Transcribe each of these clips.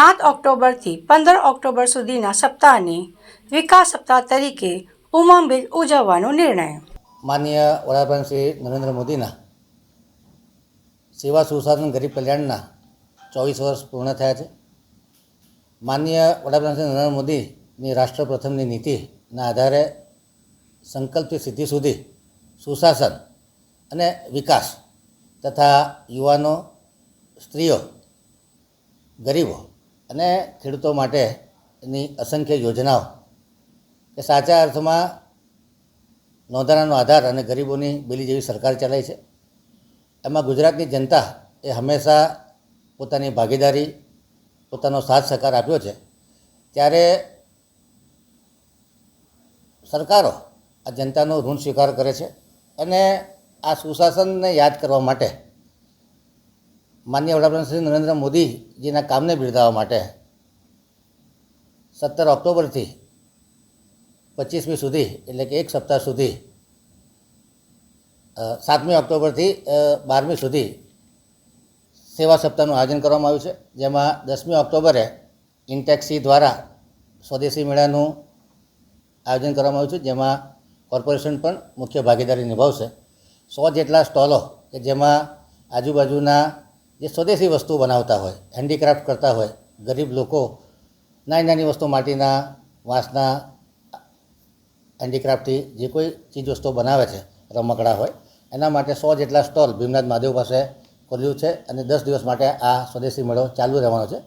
સાત ઓક્ટોબરથી પંદર ઓક્ટોબર સુધીના સપ્તાહને વિકાસ સપ્તાહ તરીકે ઉમંગભેર ઉજવવાનો નિર્ણય. માનનીય વડાપ્રધાન શ્રી નરેન્દ્ર મોદીના સેવા સુશાસન ગરીબ કલ્યાણના ચોવીસ વર્ષ પૂર્ણ થયા છે. માનનીય વડાપ્રધાન શ્રી નરેન્દ્ર મોદીની રાષ્ટ્ર પ્રથમની નીતિના આધારે સંકલ્પથી સિદ્ધિ સુધી સુશાસન અને વિકાસ તથા યુવાનો, સ્ત્રીઓ, ગરીબો અને ખેડૂતો માટેની અસંખ્ય યોજનાઓ કે સાચા અર્થમાં નોંધારાનો આધાર અને ગરીબોની બેલી જેવી સરકાર ચલાવી છે. એમાં ગુજરાતની જનતા એ હંમેશા પોતાની ભાગીદારી, પોતાનો સાથ સહકાર આપ્યો છે. ત્યારે સરકારો આ જનતાનો ઋણ સ્વીકાર કરે છે અને આ સુશાસનને યાદ કરવા માટે માનનીય વડાપ્રધાન શ્રી નરેન્દ્ર મોદીજીના કામને બિરદાવવા માટે સત્તર ઓક્ટોબરથી પચીસમી સુધી, એટલે કે એક સપ્તાહ સુધી સાતમી ઓક્ટોબરથી બારમી સુધી સેવા સપ્તાહનું આયોજન કરવામાં આવ્યું છે. જેમાં દસમી ઓક્ટોબરે ઇન્ટેક્સી દ્વારા સ્વદેશી મેળાનું આયોજન કરવામાં આવ્યું છે, જેમાં કોર્પોરેશન પણ મુખ્ય ભાગીદારી નિભાવશે. સો જેટલા સ્ટોલો કે જેમાં આજુબાજુના જે સ્વદેશી વસ્તુ બનાવતા હોય હેન્ડીક્રાફ્ટ કરતા હોય, ગરીબ લોકો નાની નાની વસ્તુ માટીના, વાંસના હેન્ડીક્રાફ્ટથી જે કોઈ ચીજ વસ્તુઓ બનાવે છે, રમકડા હોય, એના માટે સો જેટલા સ્ટોલ ભીમનાથ મહાદેવ પાસે ખોલ્યું છે અને દસ દિવસ માટે આ સ્વદેશી મેળો ચાલુ રહેવાનો છે.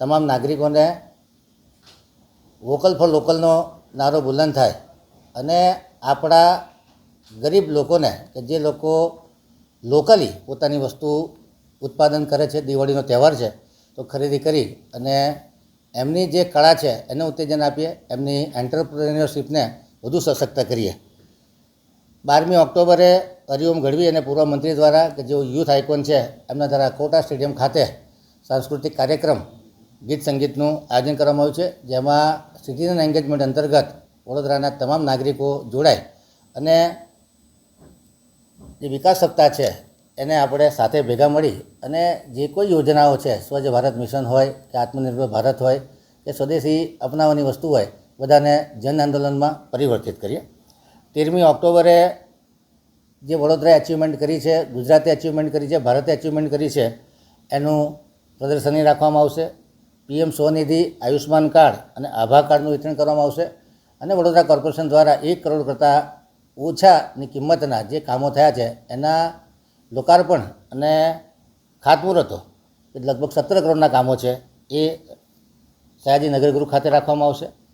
તમામ નાગરિકોને વોકલ ફોર લોકલનો નારો બુલંદ થાય અને આપણા ગરીબ લોકોને કે જે લોકો લોકલી પોતાની વસ્તુ ઉત્પાદન કરે છે, દિવાળીનો તહેવાર છે, તો ખરીદી કરી અને એમની જે કળા છે, એને ઉત્તેજન આપીએ, એમની એન્ટરપ્રેન્યોરશિપને વધુ સશક્ત કરીએ. બારમી ઓક્ટોબરે હરિઓમ ગઢવી અને પૂર્વ મંત્રી દ્વારા, કે જેઓ યુથ આઇકોન છે, એમના દ્વારા કોટા સ્ટેડિયમ ખાતે સાંસ્કૃતિક કાર્યક્રમ, ગીત સંગીતનું આયોજન કરવામાં આવ્યું છે, જેમાં સિટીઝન એન્ગેજમેન્ટ અંતર્ગત વડોદરાના તમામ નાગરિકો જોડાય અને જે વિકાસ સપ્તાહ છે એને આપણે સાથે ભેગા મળી અને જે કોઈ યોજનાઓ છે, સ્વચ્છ ભારત મિશન હોય કે આત્મનિર્ભર ભારત હોય કે સ્વદેશી અપનાવવાની વસ્તુ હોય, બધાને જન આંદોલનમાં પરિવર્તિત કરીએ. તેરમી ઓક્ટોબરે જે વડોદરાએ અચીવમેન્ટ કરી છે, ગુજરાતે અચીવમેન્ટ કરી છે, ભારતે અચીવમેન્ટ કરી છે, એનું પ્રદર્શની રાખવામાં આવશે. પીએમ સ્વનિધિ આયુષ્માન કાર્ડ અને આભા કાર્ડનું વિતરણ કરવામાં આવશે અને વડોદરા કોર્પોરેશન દ્વારા એક કરોડ કરતાં ઓછાની કિંમતના જે કામો થયા છે, એના લોકાર્પણ અને ખાતમુહૂર્તો લગભગ સત્તર કરોડના કામો છે. એ સયાજી નગરગૃહ ખાતે રાખવામાં આવશે.